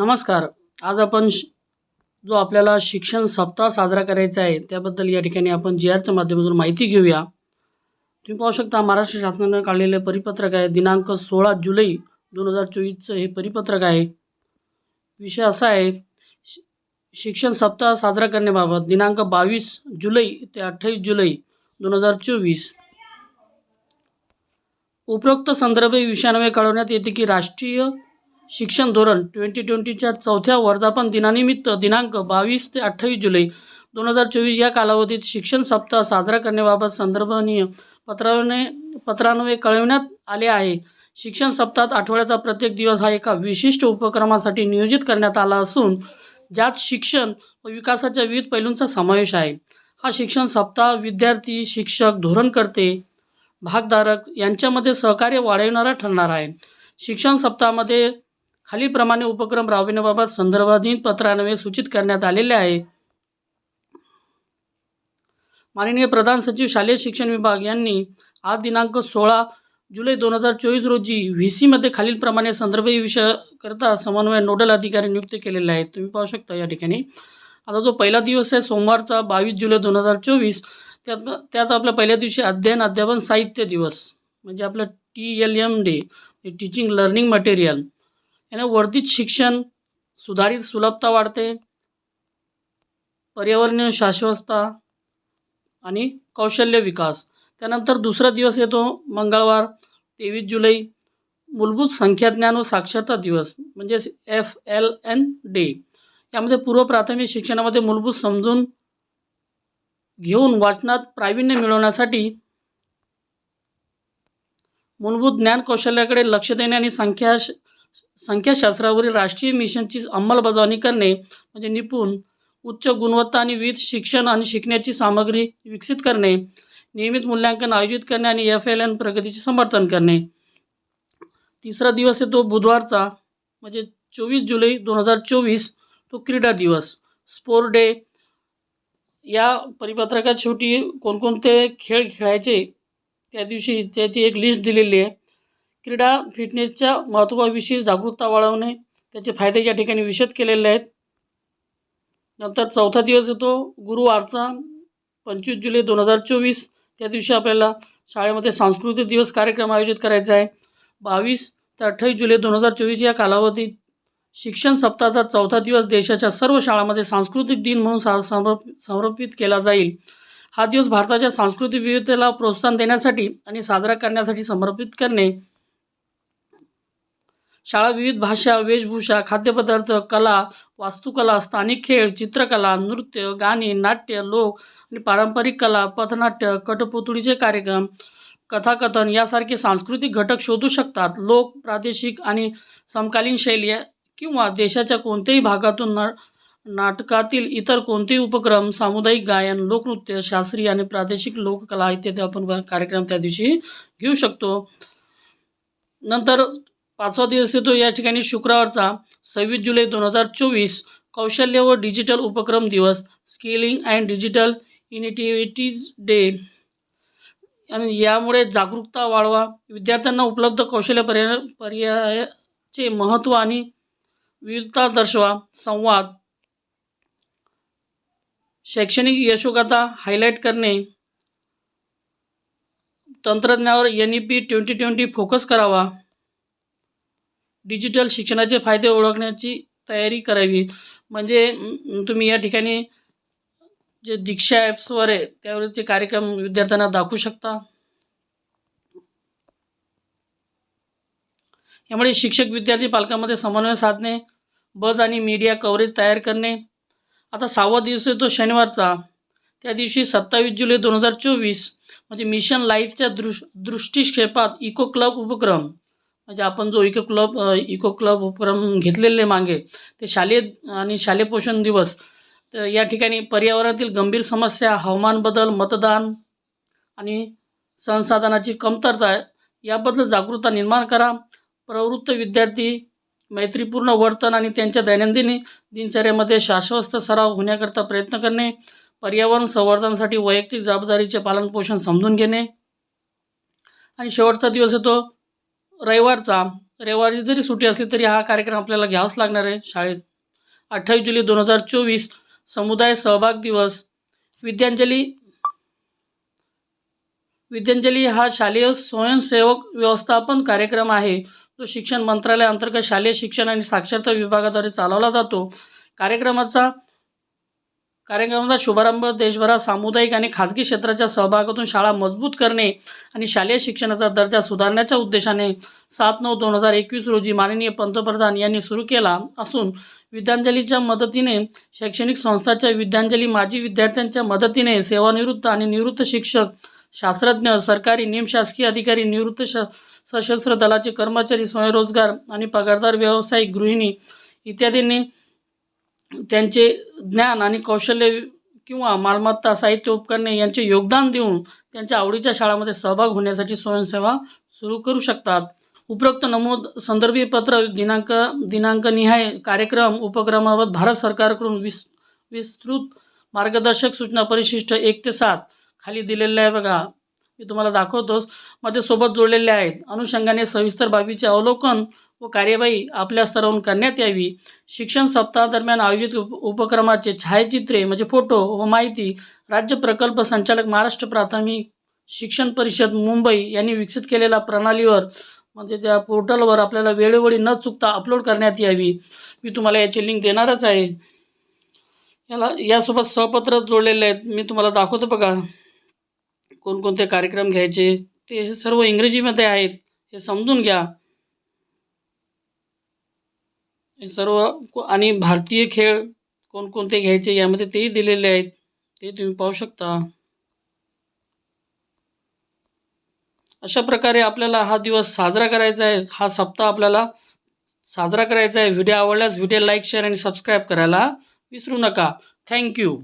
नमस्कार. आज आपण श- जो आपल्याला शिक्षण सप्ताह साजरा करायचा आहे त्याबद्दल या ठिकाणी आपण जी आरच्या माध्यमातून माहिती घेऊया. तुम्ही पाहू शकता महाराष्ट्र शासनानं काढलेले परिपत्रक आहे. दिनांक सोळा जुलै दोन हजार चोवीसचं हे परिपत्रक आहे. विषय असा आहे शि- शिक्षण सप्ताह साजरा करण्याबाबत दिनांक बावीस जुलै ते अठ्ठावीस जुलै दोन हजार चोवीस. उपरोक्त संदर्भ विषयान्वये कळवण्यात येते की राष्ट्रीय शिक्षण धोरण ट्वेंटी ट्वेंटीच्या चौथ्या वर्धापन दिनानिमित्त दिनांक बावीस ते अठ्ठावीस जुलै दोन हजार चोवीस या कालावधीत शिक्षण सप्ताह साजरा करण्याबाबत संदर्भनीय पत्राने पत्रान्वये कळवण्यात आले आहे. शिक्षण सप्ताहात आठवड्याचा प्रत्येक दिवस हा एका विशिष्ट उपक्रमासाठी नियोजित करण्यात आला असून ज्यात शिक्षण व विकासाच्या विविध पैलूंचा समावेश आहे. हा शिक्षण सप्ताह विद्यार्थी शिक्षक धोरणकर्ते भागधारक यांच्यामध्ये सहकार्य वाढविणारा ठरणार आहे. शिक्षण सप्ताहामध्ये खालीलप्रमाणे उपक्रम राबविण्याबाबत संदर्भाधीन पत्रान्वये सूचित करण्यात आलेले आहे. माननीय प्रधान सचिव शालेय शिक्षण विभाग यांनी आज दिनांक सोळा जुलै दोन हजार चोवीस रोजी व्ही सीमध्ये खालीलप्रमाणे संदर्भीय विषयाकरता समन्वय नोडल अधिकारी नियुक्त केलेले आहेत. तुम्ही पाहू शकता या ठिकाणी. आता जो पहिला दिवस आहे सोमवारचा बावीस जुलै दोन हजार चोवीस त्यात त्यात आपल्या पहिल्या दिवशी अध्ययन अध्यापन साहित्य दिवस म्हणजे आपलं T L M day teaching learning material याने वर्धित शिक्षण सुधारित सुलभता वाढते पर्यावरणीय शाश्वतता आणि कौशल्य विकास. त्यानंतर दुसरा दिवस येतो मंगळवार तेवीस जुलै. मूलभूत संख्याज्ञान व साक्षरता दिवस म्हणजेच एफ एल एन डे. यामध्ये पूर्व प्राथमिक शिक्षणामध्ये मूलभूत समजून घेऊन वाचनात प्रावीण्य मिळवण्यासाठी मूलभूत ज्ञान कौशल्याकडे लक्ष देणे आणि संख्या संख्याशास्त्रावरील राष्ट्रीय मिशनची अंमलबजावणी करणे म्हणजे निपुण उच्च गुणवत्ता आणि विविध शिक्षण आणि शिकण्याची सामग्री विकसित करणे नियमित मूल्यांकन आयोजित करणे आणि एफ एल एन प्रगतीचे समर्थन करणे. तिसरा दिवस येतो बुधवारचा म्हणजे चोवीस जुलै दोन हजार चोवीस तो क्रीडा दिवस. Sport day. या परिपत्रकात शेवटी कोणकोणते खेळ खेळायचे त्या दिवशी त्याची एक लिस्ट दिलेली आहे. क्रीडा फिटनेसच्या महत्त्वाविषयी जागरूकता वाढवणे त्याचे फायदे या ठिकाणी विशद केलेले आहेत. नंतर चौथा दिवस येतो गुरुवारचा पंचवीस जुलै दोन हजार चोवीस. त्या दिवशी आपल्याला शाळेमध्ये सांस्कृतिक दिवस कार्यक्रम आयोजित करायचा आहे. बावीस ते अठ्ठावीस जुलै दोन हजार चोवीस या कालावधीत शिक्षण सप्ताहाचा चौथा दिवस देशाच्या सर्व शाळांमध्ये सांस्कृतिक दिन म्हणून सा समर्प समर्पित केला जाईल. हा दिवस भारताच्या सांस्कृतिक विविधतेला प्रोत्साहन देण्यासाठी आणि साजरा करण्यासाठी समर्पित करणे शाळा विविध भाषा वेशभूषा खाद्यपदार्थ कला वास्तुकला स्थानिक खेळ चित्रकला नृत्य गाणी नाट्य लोक आणि पारंपरिक कला पथनाट्य कठपुतळीचे कार्यक्रम कथाकथन यासारखे सांस्कृतिक घटक शोधू शकतात. लोक प्रादेशिक आणि समकालीन शैली किंवा देशाच्या कोणत्याही भागातून ना नाटकातील इतर कोणतेही उपक्रम सामुदायिक गायन लोकनृत्य शास्त्रीय आणि प्रादेशिक लोककला इत्यादी आपण कार्यक्रम त्या दिवशी घेऊ शकतो. नंतर पाचवा दिवस येतो. या ठिकाणी शुक्रवारचा सव्वीस जुलै दोन हजार चोवीस कौशल्य व डिजिटल उपक्रम दिवस skilling and digital initiatives day. आणि यामुळे जागरूकता वाढवा. विद्यार्थ्यांना उपलब्ध कौशल्य पर्याय पर्यायाचे महत्त्व आणि विविधता दर्शवा. संवाद. शैक्षणिक यशोगाथा हायलाईट करणे. तंत्रज्ञानावर N E P twenty twenty focus करावा. डिजिटल शिक्षणाचे फायदे ओळखण्याची तयारी करावी. म्हणजे तुम्ही या ठिकाणी जे दीक्षा ॲप्सवर आहे त्यावरचे कार्यक्रम विद्यार्थ्यांना दाखवू शकता. यामुळे शिक्षक विद्यार्थी पालकांमध्ये समन्वय साधणे बज आणि मीडिया कव्हरेज तयार करणे. आता सहावा दिवस येतो शनिवारचा. त्या दिवशी सत्तावीस जुलै दोन हजार चोवीस म्हणजे मिशन लाईफच्या दृश दृष्टिक्षेपात इको क्लब उपक्रम. म्हणजे आपण जो इको क्लब इको क्लब उपक्रम घेतलेले मागे ते शालेय आणि शालेय पोषण दिवस तर या ठिकाणी पर्यावरणातील गंभीर समस्या हवामान बदल मतदान आणि संसाधनाची कमतरता याबद्दल जागरूकता निर्माण करा. प्रवृत्त विद्यार्थी मैत्रीपूर्ण वर्तन आणि त्यांच्या दैनंदिन दिनचर्यामध्ये शाश्वत सराव होण्याकरता प्रयत्न करणे पर्यावरण संवर्धनासाठी वैयक्तिक जबाबदारीचे पालनपोषण समजून घेणे. आणि शेवटचा दिवस येतो. रविवारचा. रविवारी जरी सुट्टी असली तरी हा कार्यक्रम आपल्याला घ्यावाच लागणार आहे शाळेत. अठ्ठावीस जुलै दोन हजार चोवीस समुदाय सहभाग दिवस. विद्यांजली विद्यांजली हा शालेय स्वयंसेवक व्यवस्थापन कार्यक्रम आहे. जो शिक्षण मंत्रालयाअंतर्गत शालेय शिक्षण आणि साक्षरता विभागाद्वारे चालवला जातो. कार्यक्रमाचा कार्यक्रमाचा शुभारंभ देशभरात सामुदायिक आणि खाजगी क्षेत्राच्या सहभागातून शाळा मजबूत करणे आणि शालेय शिक्षणाचा दर्जा सुधारण्याच्या उद्देशाने सात नऊ दोन हजार एकवीस रोजी माननीय पंतप्रधान यांनी सुरू केला असून विद्यांजलीच्या मदतीने शैक्षणिक संस्थाच्या विद्यांजली माजी विद्यार्थ्यांच्या मदतीने सेवानिवृत्त आणि निवृत्त शिक्षक शास्त्रज्ञ सरकारी निमशासकीय अधिकारी निवृत्त श सशस्त्र दलाचे कर्मचारी स्वयंरोजगार आणि पगारदार व्यावसायिक गृहिणी इत्यादींनी त्यांचे ज्ञान आणि कौशल्य किंवा मालमत्ता साहित्य उपकरणे यांचे योगदान देऊन त्यांच्या आवडीच्या शाळामध्ये सहभाग होण्यासाठी स्वयंसेवा सुरू करू शकतात. उपरोक्त नमूद संदर्भी पत्र दिनांक दिनांकनिहाय कार्यक्रम उपक्रमाबाबत भारत सरकारकडून विस विस्तृत मार्गदर्शक सूचना परिशिष्ट एक ते सात खाली दिलेल्या आहे बघा. मी तुम्हाला दाखवतोच. मध्ये सोबत जोडलेले आहेत. अनुषंगाने सविस्तर बाबीचे अवलोकन व कार्यवाही आपल्या स्तरावरून करण्यात यावी. शिक्षण सप्ताहादरम्यान आयोजित उप उपक्रमाचे छायाचित्रे म्हणजे फोटो व माहिती राज्य प्रकल्प संचालक महाराष्ट्र प्राथमिक शिक्षण परिषद मुंबई यांनी विकसित केलेल्या प्रणालीवर म्हणजे त्या पोर्टलवर आपल्याला वेळोवेळी न चुकता अपलोड करण्यात यावी. मी तुम्हाला याची लिंक देणारच आहे. याला यासोबत सहपत्र जोडलेले आहेत. मी तुम्हाला दाखवतो बघा. कोणकोणते कार्यक्रम घ्यायचे? ते सर्व इंग्रजीमध्ये आहेत. हे समजून घ्या. हे सर्व आणि भारतीय खेळ कोणकोणते घ्यायचे यामध्ये तेही दिलेले आहेत. ते तुम्ही पाहू शकता. अशा प्रकारे आपल्याला हा दिवस साजरा करायचा आहे. हा सप्ताह आपल्याला साजरा करायचा आहे. व्हिडिओ आवडल्यास व्हिडिओ लाईक शेअर आणि सबस्क्राईब करायला विसरू नका. थँक्यू